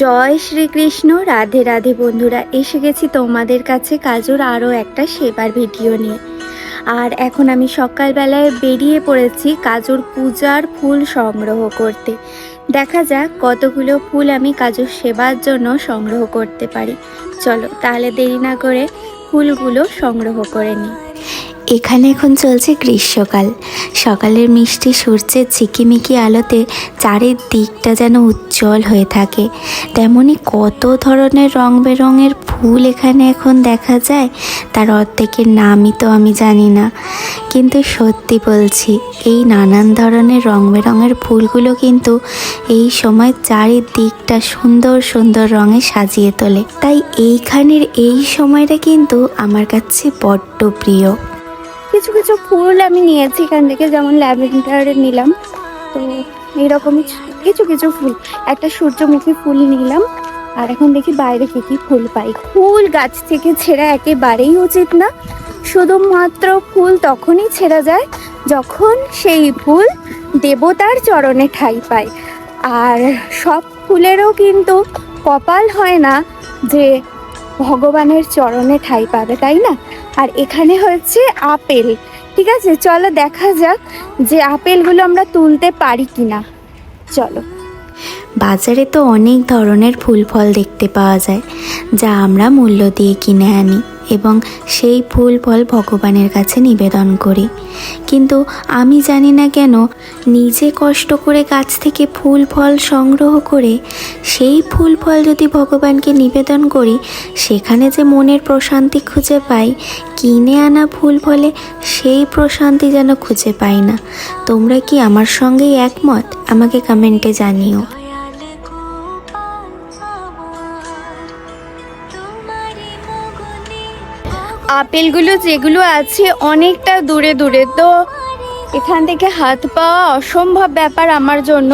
জয় শ্রীকৃষ্ণ, রাধে রাধে বন্ধুরা, এসে গেছি তোমাদের কাছে কাজুর আরও একটা সেবার ভিডিও নিয়ে। আর এখন আমি সকালবেলায় বেরিয়ে পড়েছি কাজুর পূজার ফুল সংগ্রহ করতে। দেখা যাক কতগুলো ফুল আমি কাজুর সেবার জন্য সংগ্রহ করতে পারি। চলো, তাহলে দেরি না করে ফুলগুলো সংগ্রহ করে নিই। এখানে এখন চলছে গ্রীষ্মকাল। সকালের মিষ্টি সূর্যের ঝিকিমিকি আলোতে চারিদিকটা যেন উজ্জ্বল হয়ে থাকে। তেমনি কত ধরনের রং বেরঙের ফুল এখানে এখন দেখা যায়, তার অর্ধেকের নামই তো আমি জানি না। কিন্তু সত্যি বলছি, এই নানান ধরনের রং বেরঙের ফুলগুলো কিন্তু এই সময় চারিদিকটা সুন্দর সুন্দর রঙে সাজিয়ে তোলে। তাই এইখানের এই সময়টা কিন্তু আমার কাছে বড্ড প্রিয়। কিছু কিছু ফুল আমি নিয়েছি এখান থেকে, যেমন ল্যাভেন্ডার নিলাম। তো এইরকমই কিছু কিছু ফুল। একটা সূর্যমুখী ফুল নিলাম। আর এখন দেখি বাইরে কি কি ফুল পাই। ফুল গাছ থেকে ছেঁড়া একেবারেই উচিত না। শুধুমাত্র ফুল তখনই ছেঁড়া যায় যখন সেই ফুল দেবতার চরণে ঠাই পায়। আর সব ফুলেরও কিন্তু কপাল হয় না যে ভগবানের চরণে ঠাই পাবে, তাই না? আর এখানে হচ্ছে আপেল। ঠিক আছে? চলো দেখা যাক যে আপেলগুলো আমরা তুলতে পারি কি না চলো। বাজারে তো অনেক ধরনের ফুল ফল দেখতে পাওয়া যায়, যা আমরা মূল্য দিয়ে কিনে আনি। এবং সেই ফুল ফল ভগবানের কাছে নিবেদন করি। কিন্তু আমি জানি না কেন, নিজে কষ্ট করে গাছ থেকে ফুল ফল সংগ্রহ করে, সেই ফুল ফল যদি ভগবানকে নিবেদন করি, সেখানে যে মনের প্রশান্তি খুঁজে পাই, কিনে আনা ফুল ফলে সেই প্রশান্তি যেন খুঁজে পাই না। তোমরা কি আমার সঙ্গেই একমত? আমাকে কমেন্টে জানিও। আপেলগুলো যেগুলো আছে অনেকটা দূরে দূরে, তো এখান থেকে হাত পাওয়া অসম্ভব ব্যাপার আমার জন্য।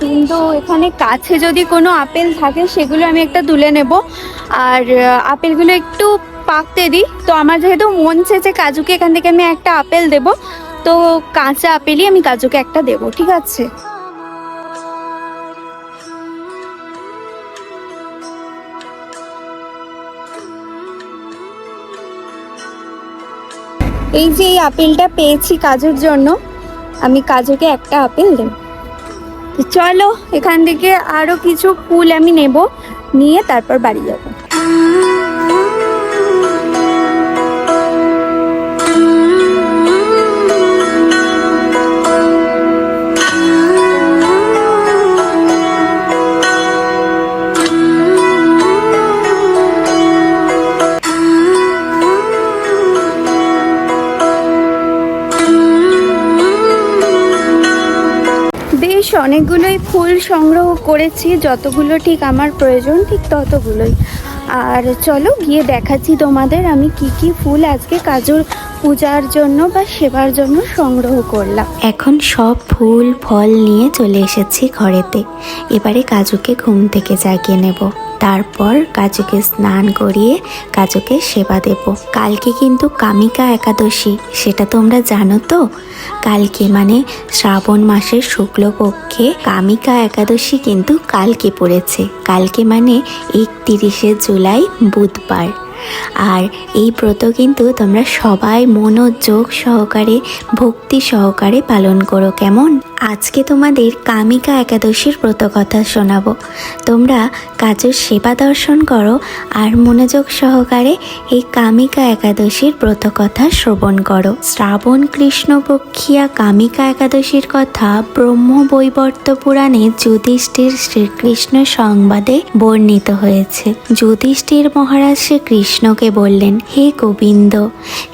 কিন্তু এখানে কাছে যদি কোনো আপেল থাকে, সেগুলো আমি একটা তুলে নেব। আর আপেলগুলো একটু পাকতে দিই। তো আমার যেহেতু মন চেয়েছে কাজুকে, এখান থেকে আমি একটা আপেল দেব। তো কাঁচা আপেলই আমি কাজুকে একটা দেব, ঠিক আছে? এই যে এই আপেলটা পেয়েছি কাজুর জন্য, আমি কাজুকে একটা আপেল দেব। চলো, এখান থেকে আরও কিছু ফুল আমি নেব, নিয়ে তারপর বাড়ি যাব। অনেকগুলোই ফুল সংগ্রহ করেছি, যতগুলো ঠিক আমার প্রয়োজন, ঠিক ততগুলোই। আর চলো গিয়ে দেখাচ্ছি তোমাদের আমি কি কি ফুল আজকে কাজুর পূজার জন্য বা সেবার জন্য সংগ্রহ করলাম। এখন সব ফুল, ফল নিয়ে চলে এসেছি ঘরেতে। এবারে কাজুকে ঘুম থেকে জাগিয়ে নেব। তারপর কাজুকে স্নান করিয়ে কাজুকে সেবা দেব। কালকে কিন্তু কামিকা একাদশী, সেটা তোমরা জানো তো? কালকে মানে শ্রাবণ মাসের শুক্লপক্ষে কামিকা একাদশী কিন্তু কালকে পড়েছে। কালকে মানে একতিরিশে জুলাই বুধবার। আর এই ব্রত কিন্তু তোমরা সবাই মনোযোগ সহকারে, ভক্তি সহকারে পালন করো, কেমন? আজকে তোমাদের কামিকা একাদশীর ব্রত কথা শোনাবো। তোমরা কাজের সেবা দর্শন করো আর মনোযোগ সহকারে এই কামিকা একাদশীর ব্রত কথা শ্রবণ করো। শ্রাবণ কৃষ্ণপক্ষিয়া কামিকা একাদশীর কথা ব্রহ্ম বৈবর্ত পুরাণে যুধিষ্ঠির শ্রীকৃষ্ণ সংবাদে বর্ণিত হয়েছে। যুধিষ্ঠির মহারাজ শ্রীকৃষ্ণকে বললেন, হে গোবিন্দ,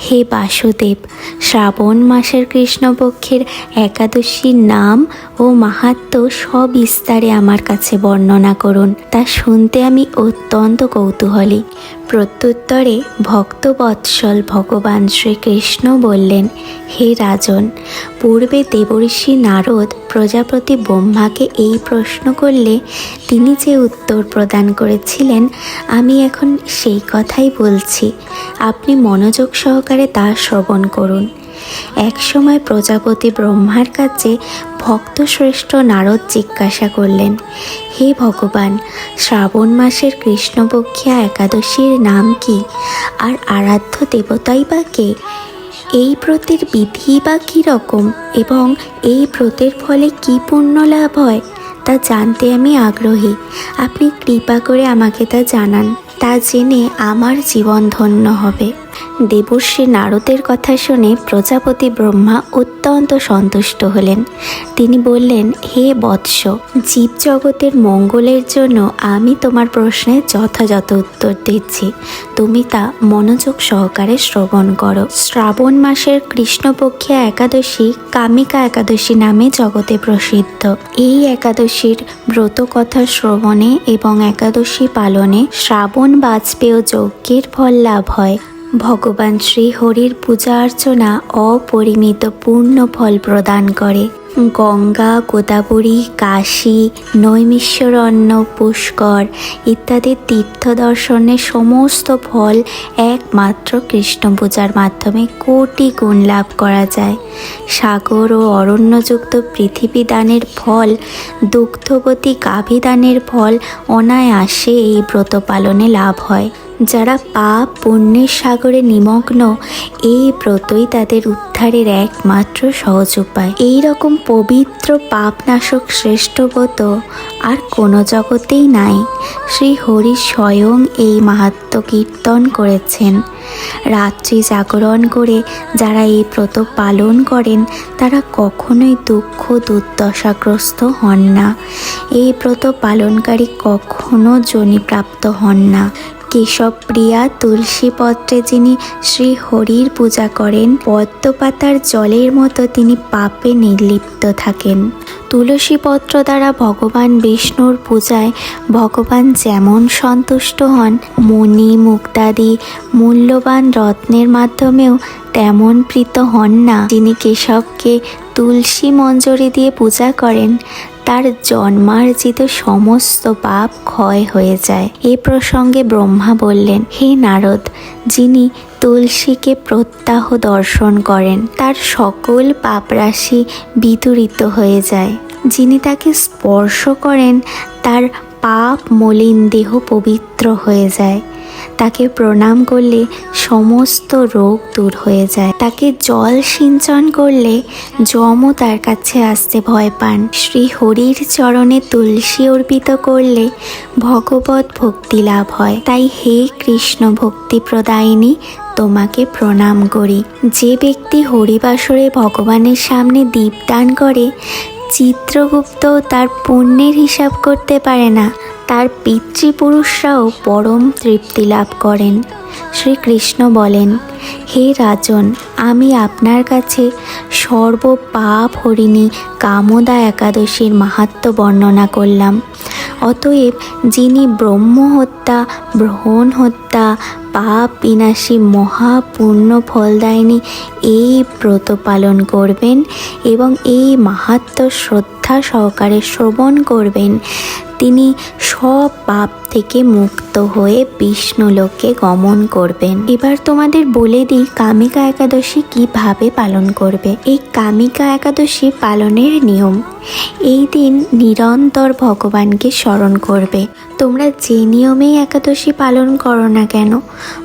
হে বাসুদেব, শ্রাবণ মাসের কৃষ্ণপক্ষের একাদশীর নাম ও মাহাত্ম সবিস্তারে আমার কাছে বর্ণনা করুন। তা শুনতে আমি অত্যন্ত কৌতূহলী। প্রত্যুত্তরে ভক্তবৎসল ভগবান শ্রীকৃষ্ণ বললেন, হে রাজন, পূর্বে দেবর্ষি নারদ প্রজাপতি ব্রহ্মাকে এই প্রশ্ন করলে তিনি যে উত্তর প্রদান করেছিলেন, আমি এখন সেই কথাই বলছি। আপনি মনোযোগ সহকারে তা শ্রবণ করুন। একসময় প্রজাপতি ব্রহ্মার কাছে ভক্তশ্রেষ্ঠ নারদ জিজ্ঞাসা করলেন, হে ভগবান, শ্রাবণ মাসের কৃষ্ণপক্ষিয়া একাদশীর নাম কি? আর আরাধ্য দেবতাই বা কে? এই ব্রতের বিধি বা কী রকম? এবং এই ব্রতের ফলে কী পুণ্য লাভ হয়? তা জানতে আমি আগ্রহী। আপনি কৃপা করে আমাকে তা জানান। তা জেনে আমার জীবন ধন্য হবে। দেবশ্রী নারদের কথা শুনে প্রজাপতি ব্রহ্মা অত্যন্ত সন্তুষ্ট হলেন। তিনি বললেন, হে বৎস, জীবজগতের মঙ্গলের জন্য আমি তোমার প্রশ্নে যথাযথ উত্তর দিচ্ছি। তুমি তা মনোযোগ সহকারে শ্রবণ করো। শ্রাবণ মাসের কৃষ্ণপক্ষে একাদশী কামিকা একাদশী নামে জগতে প্রসিদ্ধ। এই একাদশীর ব্রত কথা শ্রবণে এবং একাদশী পালনে শ্রাবণ বাজপেয় যজ্ঞের ফল লাভ হয়। ভগবান শ্রী হরির পূজা অর্চনা অপরিমিত পূর্ণ ফল প্রদান করে। গঙ্গা, গোদাবরী, কাশী নৈমিশ্বরণ্য পুষ্কর ইত্যাদি তীর্থ দর্শনের সমস্ত ফল একমাত্র কৃষ্ণ পূজার মাধ্যমে কোটি গুণ লাভ করা যায়। সাগর ও অরণ্যযুক্ত পৃথিবী দানের ফল, দুগ্ধবতী গাভী দানের ফল অনায়াসে এই ব্রত পালনে লাভ হয়। যারা পাপ, পুণ্যের সাগরে নিমগ্ন, এই ব্রতই তাদের উদ্ধারের একমাত্র সহজ উপায়। এই রকম পবিত্র পাপনাশক শ্রেষ্ঠ ব্রত আর কোনো জগতেই নাই। শ্রী হরি স্বয়ং এই মাহাত্ম কীর্তন করেছেন। রাত্রি জাগরণ করে যারা এই ব্রত পালন করেন, তারা কখনোই দুঃখ, দুর্দশাগ্রস্ত হন না। এই ব্রত পালনকারী কখনো জনিপ্রাপ্ত হন না। কেশবপ্রিয়া তুলসী পত্রে যিনি শ্রী হরির পূজা করেন, পদ্মপাতার জলের মতো তিনি পাপে নির্লিপ্ত থাকেন। তুলসী পত্র দ্বারা ভগবান বিষ্ণুর পূজায় ভগবান যেমন সন্তুষ্ট হন মণি মুক্তাদি, মূল্যবান রত্নের মাধ্যমেও তেমন প্রীত হন না। যিনি কেশবকে তুলসী মঞ্জরি দিয়ে পূজা করেন তার জন্মার্জিত সমস্ত পাপ ক্ষয় হয়ে যায়। এ প্রসঙ্গে ব্রহ্মা বললেন, হে নারদ, যিনি তুলসীকে প্রত্যাহ দর্শন করেন, তার সকল পাপরাশি বিতরিত হয়ে যায়। যিনি তাকে স্পর্শ করেন, তার পাপ মলিন দেহ পবিত্র হয়ে যায়। তাকে প্রণাম করলে সমস্ত রোগ দূর হয়ে যায়। তাকে জল সিঞ্চন করলে যমও তার কাছে আসতে ভয় পান। শ্রী হরির চরণে তুলসী অর্পিত করলে ভগবত ভক্তি লাভ হয়। তাই হে কৃষ্ণ ভক্তি প্রদায়িনী, তোমাকে প্রণাম করি। যে ব্যক্তি হরিবাসরে ভগবানের সামনে দীপদান করে চিত্রগুপ্ত তার পুণ্যের হিসাব করতে পারে না। তার পিতৃপুরুষরাও পরম তৃপ্তি লাভ করেন। শ্রীকৃষ্ণ বলেন, হে রাজন, আমি আপনার কাছে সর্ব পাপ হরিণী কামদা একাদশীর মাহাত্ম বর্ণনা করলাম। অতএব যিনি ব্রহ্ম হত্যা হত্যা, পাপ বিনাশী মহাপূর্ণ ফলদায়িনী এই ব্রত পালন করবেন এবং এই মাহাত্ম শ্রদ্ধা সহকারে শ্রবণ করবেন। তিনি সব পাপ থেকে মুক্ত হয়ে বিষ্ণুলোকে গমন করবেন। এবার তোমাদের বলে দিই, কামিকা একাদশী কীভাবে পালন করবে? এই কামিকা একাদশী পালনের নিয়ম, এই দিন নিরন্তর ভগবানকে স্মরণ করবে। তোমরা যে নিয়মেই একাদশী পালন করো না কেন,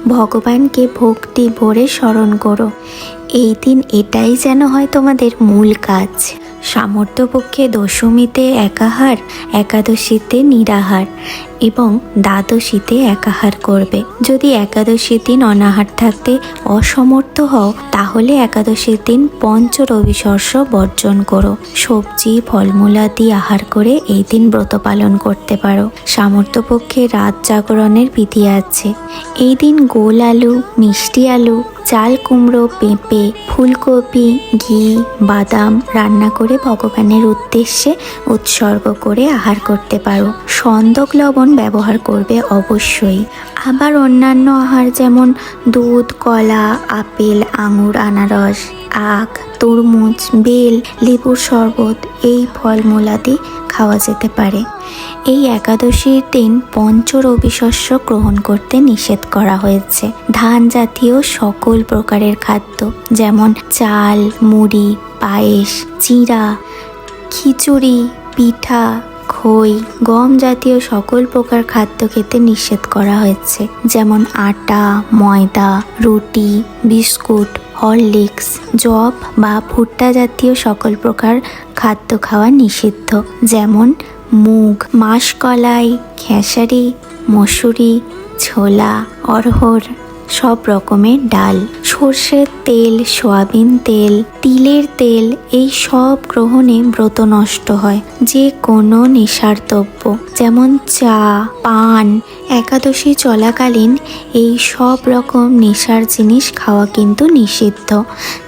ভগবানকে ভক্তি ভরে স্মরণ করো। এই দিন এটাই যেন হয় তোমাদের মূল কাজ। সামর্থ্যপক্ষে দশমীতে একাহার, একাদশীতে নিরাহার এবং দ্বাদশীতে একাহার করবে। যদি একাদশীর দিন অনাহার থাকতে অসমর্থ হও, তাহলে একাদশীর দিন পঞ্চ রবিশস্য বর্জন করো। সবজি ফলমূলাদি আহার করে এই দিন ব্রত পালন করতে পারো। সামর্থ্যপক্ষে রাত জাগরণের বিধি আছে। এই দিন গোল আলু, মিষ্টি আলু চাল, কুমড়ো, পেঁপে, ফুলকপি, ঘি, বাদাম রান্না করে ভগবানের উদ্দেশ্যে উৎসর্গ করে আহার করতে পারো। সন্দক লবণ ব্যবহার করবে অবশ্যই। আবার অন্যান্য আহার যেমন দুধ, কলা, আপেল, আঙুর, আনারস, আখ, তরমুজ, বেল, লেবুর শরবত, এই ফলমূলাদি খাওয়া যেতে পারে। এই একাদশীর দিন পঞ্চ রবি শস্য গ্রহণ করতে নিষেধ করা হয়েছে। ধান জাতীয় সকল প্রকারের খাদ্য, যেমন চাল, মুড়ি, পায়েস, চিড়া, খিচুড়ি, পিঠা, খই, গম জাতীয় সকল প্রকার খাদ্য খেতে নিষেধ করা হয়েছে। যেমন আটা, ময়দা, রুটি, বিস্কুট, হরলিক্স জব বা ভুট্টা জাতীয় সকল প্রকার খাদ্য খাওয়া নিষিদ্ধ। যেমন মুগ মাসকলাই খেসারি মসুরি ছোলা অরহর সব রকমের ডাল। সর্ষের তেল, সয়াবিন তেল, তিলের তেল, এই সব গ্রহণে ব্রত নষ্ট হয়, যে কোনো নেশার দ্রব্য। যেমন চা, পান, একাদশী চলাকালীন এই সব রকম নেশার জিনিস খাওয়া কিন্তু নিষিদ্ধ।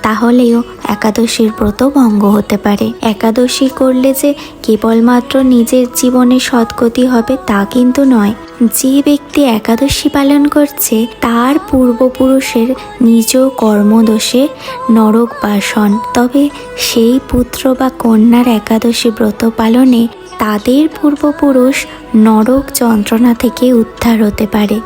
তাহলেও একাদশীর ব্রত ভঙ্গ হতে পারে। একাদশী করলে যে কেবলমাত্র নিজের জীবনে সদ্গতি হবে তা কিন্তু নয় যে ব্যক্তি একাদশী পালন করছে, তার পূর্বপুরুষের নিজ কর্মদোষে নরক বাসন। তবে সেই পুত্র বা কন্যার একাদশী ব্রত পালনে তাদের পূর্বপুরুষ নরক যন্ত্রণা থেকে উদ্ধার হতে পারে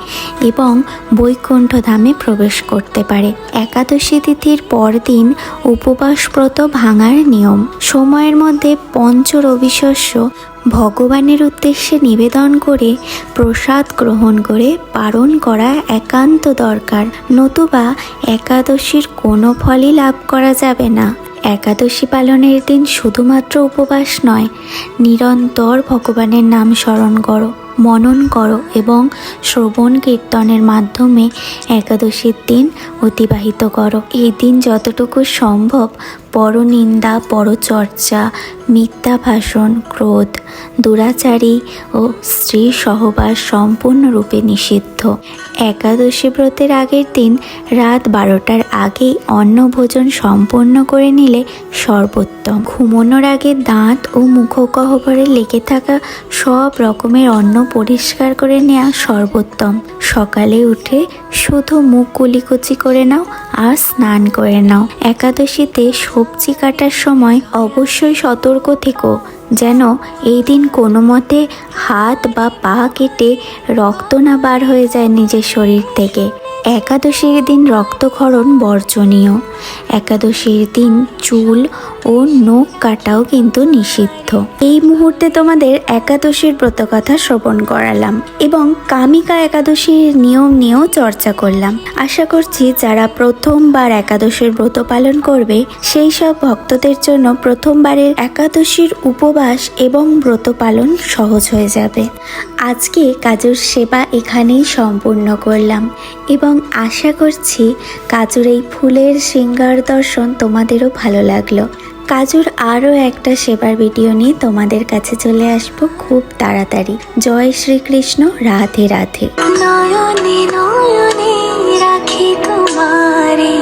এবং বৈকুণ্ঠ ধামে প্রবেশ করতে পারে। একাদশী তিথির পরদিন উপবাস ব্রত ভাঙার নিয়ম। সময়ের মধ্যে পঞ্চ রবিশস্য ভগবানের উদ্দেশ্যে নিবেদন করে প্রসাদ গ্রহণ করে পালন করা একান্ত দরকার। নতুবা একাদশীর কোনো ফলই লাভ করা যাবে না। একাদশী পালনের দিন শুধুমাত্র উপবাস নয় নিরন্তর ভগবানের নাম স্মরণ করো। মনন করো এবং শ্রবণ কীর্তনের মাধ্যমে একাদশীর দিন অতিবাহিত করো। এই দিন যতটুকু সম্ভব পরনিন্দা, পরচর্চা মিথ্যা ভাষণ ক্রোধ, দুরাচারী ও স্ত্রী সহবাস সম্পূর্ণরূপে নিষিদ্ধ। একাদশী ব্রতের আগের দিন রাত বারোটার আগেই অন্ন ভোজন সম্পন্ন করে নিলে সর্বোত্তম। ঘুমানোর আগে দাঁত ও মুখগহ্বরে লেগে থাকা সব রকমের অন্ন পরিষ্কার করে নেওয়া সর্বোত্তম। সকালে উঠে শুধু মুখ কুলিকুচি করে নাও আর স্নান করে নাও। একাদশীতে সবজি কাটার সময় অবশ্যই সতর্ক থেকো। যেন এই দিন কোনো মতে হাত বা পা কেটে রক্ত না বার হয়ে যায় নিজের শরীর থেকে। একাদশীর দিন রক্তক্ষরণ বর্জনীয়। একাদশীর দিন চুল ও নখ কাটাও কিন্তু নিষিদ্ধ। এই মুহূর্তে তোমাদের একাদশীর ব্রতকথা শ্রবণ করালাম এবং কামিকা একাদশীর নিয়ম নিয়েও চর্চা করলাম। আশা করছি যারা প্রথমবার একাদশীর ব্রত পালন করবে, সেই সব ভক্তদের জন্য প্রথমবারের একাদশীর উপবাস এবং ব্রত পালন সহজ হয়ে যাবে। আজকে কাজুর সেবা এখানেই সম্পূর্ণ করলাম এবং আশা করছি কাজুর এই ফুলের শৃঙ্গার দর্শন তোমাদেরও ভালো লাগল। কাজুর আরও একটা সেবার ভিডিও নিয়ে তোমাদের কাছে চলে আসব খুব তাড়াতাড়ি। জয় শ্রীকৃষ্ণ, রাধে রাধে। নয়নে নয়নে রাখি তোমারে